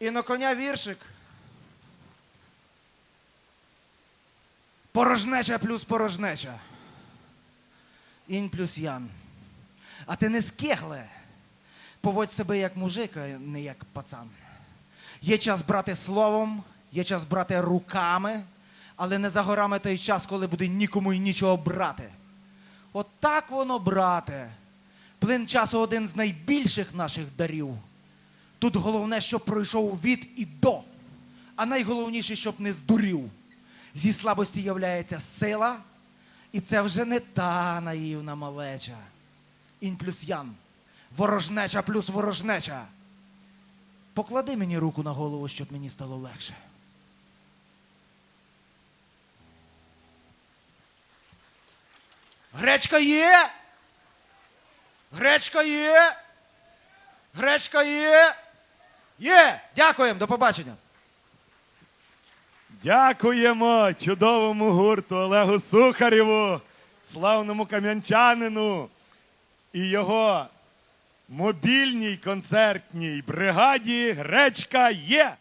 І на коня віршик. Порожнеча плюс порожнеча. Інь плюс ян. А ти не скегле. Поводь себе як мужик, а не як пацан. Є час брати словом, є час брати руками, але не за горами той час, коли буде нікому і нічого брати. От так воно, брате. Плин часу один з найбільших наших дарів. Тут головне, щоб пройшов від і до, а найголовніше, щоб не здурів. Зі слабості являється сила, і це вже не та наївна малеча. Інь плюс ян. Ворожнеча плюс ворожнеча. Поклади мені руку на голову, щоб мені стало легше. Гречка є. Гречка є. Гречка є. Є. Дякуємо, до побачення. Дякуємо чудовому гурту Олегу Сухарєву, славному кам'янчанину і його мобільній концертній бригаді Гречка є.